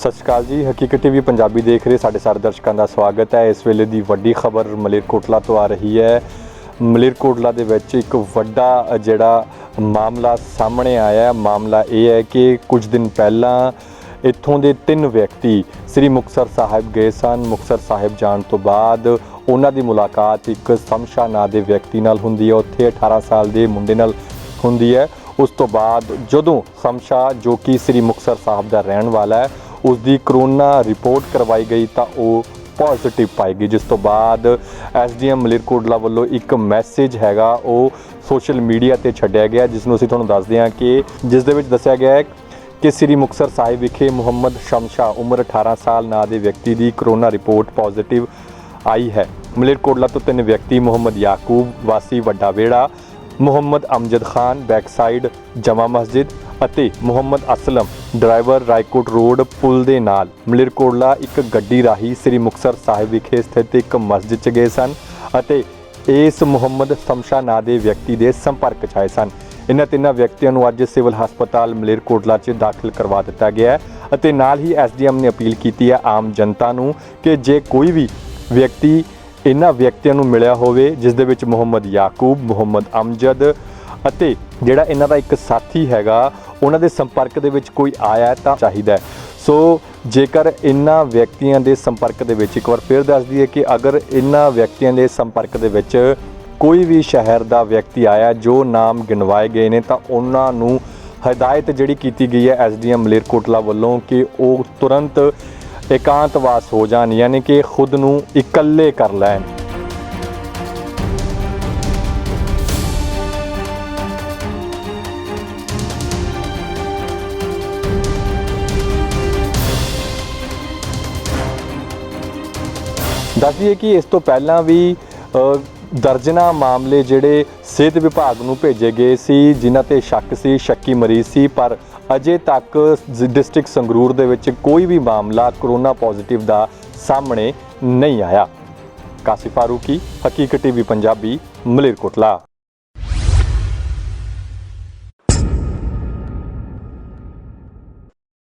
ਸਤਿ ਸ਼੍ਰੀ ਅਕਾਲ ਜੀ। ਹਕੀਕਤ ਟੀਵੀ ਪੰਜਾਬੀ ਦੇਖ ਰਹੇ ਸਾਡੇ ਸਾਰੇ ਦਰਸ਼ਕਾਂ ਦਾ ਸਵਾਗਤ ਹੈ। ਇਸ ਵੇਲੇ ਦੀ ਵੱਡੀ ਖਬਰ ਮਲੇਰਕੋਟਲਾ ਤੋਂ ਆ ਰਹੀ ਹੈ। ਮਲੇਰਕੋਟਲਾ ਦੇ ਵਿੱਚ ਇੱਕ ਵੱਡਾ ਜਿਹੜਾ ਮਾਮਲਾ ਸਾਹਮਣੇ ਆਇਆ ਹੈ। ਮਾਮਲਾ ਇਹ ਹੈ ਕਿ ਕੁਝ ਦਿਨ ਪਹਿਲਾਂ ਇੱਥੋਂ ਦੇ ਤਿੰਨ ਵਿਅਕਤੀ ਸ੍ਰੀ ਮੁਕਤਸਰ ਸਾਹਿਬ ਗਏ ਸਨ। ਮੁਕਤਸਰ ਸਾਹਿਬ ਜਾਣ ਤੋਂ ਬਾਅਦ ਉਹਨਾਂ ਦੀ ਮੁਲਾਕਾਤ ਇੱਕ ਸਮਸ਼ਾ ਨਾਂ ਦੇ ਵਿਅਕਤੀ ਨਾਲ ਹੁੰਦੀ ਹੈ। ਉੱਥੇ 18 ਸਾਲ ਦੇ ਮੁੰਡੇ ਨਾਲ ਹੁੰਦੀ ਹੈ। ਉਸ ਤੋਂ ਬਾਅਦ ਜਦੋਂ ਸਮਸ਼ਾ ਜੋ ਕਿ ਸ੍ਰੀ ਮੁਕਤਸਰ ਸਾਹਿਬ ਦਾ ਰਹਿਣ ਵਾਲਾ ਹੈ ਉਸ ਦੀ ਕਰੋਨਾ ਰਿਪੋਰਟ ਕਰਵਾਈ ਗਈ ਤਾਂ ਉਹ ਪੋਜ਼ਿਟਿਵ ਪਾਈ ਗਈ, ਜਿਸ ਤੋਂ ਬਾਅਦ ਐਸਡੀਐਮ ਮਲੇਰਕੋਟਲਾ ਵੱਲੋਂ ਇੱਕ ਮੈਸੇਜ ਹੈਗਾ, ਉਹ ਸੋਸ਼ਲ ਮੀਡੀਆ ਤੇ ਛੱਡਿਆ ਗਿਆ ਜਿਸ ਨੂੰ ਅਸੀਂ ਤੁਹਾਨੂੰ ਦੱਸਦੇ ਹਾਂ ਕਿ ਜਿਸ ਦੇ ਵਿੱਚ ਦੱਸਿਆ ਗਿਆ ਹੈ ਕਿ ਸ੍ਰੀ ਮੁਕਤਸਰ ਸਾਹਿਬ ਵਿਖੇ ਮੁਹੰਮਦ ਸ਼ਮਸ਼ਾ ਉਮਰ 18 ਸਾਲ ਨਾਂ ਦੇ ਵਿਅਕਤੀ ਦੀ ਕਰੋਨਾ ਰਿਪੋਰਟ ਪੋਜ਼ਿਟਿਵ ਆਈ ਹੈ। ਮਲੇਰਕੋਟਲਾ ਤੋਂ ਤਿੰਨ ਵਿਅਕਤੀ, ਮੁਹੰਮਦ ਯਾਕੂਬ, ਵਾਸੀ ਵੱਡਾ ਵੇੜਾ ਮੁਹੰਮਦ ਅਮਜਦ ਖਾਨ, ਬੈਕਸਾਈਡ ਜਮਾ ਮਸਜਿਦ ਅਤੇ ਮੁਹੰਮਦ ਅਸਲਮ ਡਰਾਈਵਰ ਰਾਏਕੋਟ ਰੋਡ ਪੁਲ ਦੇ ਨਾਲ ਮਲੇਰਕੋਟਲਾ ਇੱਕ ਗੱਡੀ ਰਾਹੀਂ ਸ੍ਰੀ ਮੁਕਤਸਰ ਸਾਹਿਬ ਵਿਖੇ ਸਥਿਤ ਇੱਕ ਮਸਜਿਦ 'ਚ ਗਏ ਸਨ ਅਤੇ ਇਸ ਮੁਹੰਮਦ ਸ਼ਮਸ਼ਾ ਨਾਂ ਦੇ ਵਿਅਕਤੀ ਦੇ ਸੰਪਰਕ 'ਚ ਆਏ ਸਨ। ਇਹਨਾਂ ਤਿੰਨਾਂ ਵਿਅਕਤੀਆਂ ਨੂੰ ਅੱਜ ਸਿਵਲ ਹਸਪਤਾਲ ਮਲੇਰਕੋਟਲਾ 'ਚ ਦਾਖਲ ਕਰਵਾ ਦਿੱਤਾ ਗਿਆ ਹੈ ਅਤੇ ਨਾਲ ਹੀ ਐਸਡੀਐਮ ਨੇ ਅਪੀਲ ਕੀਤੀ ਹੈ ਆਮ ਜਨਤਾ ਨੂੰ ਕਿ ਜੇ ਕੋਈ ਵੀ ਵਿਅਕਤੀ ਇਹਨਾਂ ਵਿਅਕਤੀਆਂ ਨੂੰ ਮਿਲਿਆ ਹੋਵੇ, ਜਿਸ ਦੇ ਵਿੱਚ ਮੁਹੰਮਦ ਯਾਕੂਬ, ਮੁਹੰਮਦ ਅਮਜਦ ਅਤੇ ਜਿਹੜਾ ਇਹਨਾਂ ਦਾ ਇੱਕ ਸਾਥੀ ਹੈਗਾ ਉਹਨਾਂ ਦੇ ਸੰਪਰਕ ਦੇ ਵਿੱਚ ਕੋਈ ਆਇਆ ਤਾਂ ਚਾਹੀਦਾ ਹੈ। ਸੋ ਜੇਕਰ ਇਹਨਾਂ ਵਿਅਕਤੀਆਂ ਦੇ ਸੰਪਰਕ ਦੇ ਵਿੱਚ ਇੱਕ ਵਾਰ ਫਿਰ ਦੱਸ ਦਈਏ ਕਿ ਅਗਰ ਇਹਨਾਂ ਵਿਅਕਤੀਆਂ ਦੇ ਸੰਪਰਕ ਦੇ ਵਿੱਚ ਕੋਈ ਵੀ ਸ਼ਹਿਰ ਦਾ ਵਿਅਕਤੀ ਆਇਆ ਜੋ ਨਾਮ ਗਿਣਵਾਏ ਗਏ ਨੇ, ਤਾਂ ਉਹਨਾਂ ਨੂੰ ਹਦਾਇਤ ਜਿਹੜੀ ਕੀਤੀ ਗਈ ਹੈ ਐਸਡੀਐਮ ਮਲੇਰਕੋਟਲਾ ਵੱਲੋਂ ਕਿ ਉਹ ਤੁਰੰਤ ਇਕਾਂਤਵਾਸ ਹੋ ਜਾਣ, ਯਾਨੀ ਕਿ ਖੁਦ ਨੂੰ ਇਕੱਲੇ ਕਰ ਲੈਣ। ਦੱਸ ਦਈਏ ਕਿ ਇਸ ਤੋਂ ਪਹਿਲਾਂ ਵੀ ਅ, ਦਰਜਨਾ ਮਾਮਲੇ ਜਿਹੜੇ ਸਿਹਤ ਵਿਭਾਗ ਨੂੰ ਭੇਜੇ ਗਏ ਸੀ ਜਿਨ੍ਹਾਂ ਤੇ ਸ਼ੱਕ ਸੀ ਸ਼ੱਕੀ ਮਰੀਜ਼ ਸੀ ਪਰ ਅਜੇ ਤੱਕ ਡਿਸਟ੍ਰਿਕਟ ਸੰਗਰੂਰ ਦੇ ਵਿੱਚ ਕੋਈ ਵੀ ਮਾਮਲਾ ਕਰੋਨਾ ਪੋਜ਼ਿਟਿਵ ਦਾ ਸਾਹਮਣੇ ਨਹੀਂ ਆਇਆ। ਕਾਸਿਫ ਫਾਰੂਕੀ ਹਕੀਕਤ ਟੀਵੀ ਪੰਜਾਬੀ ਮਲੇਰਕੋਟਲਾ।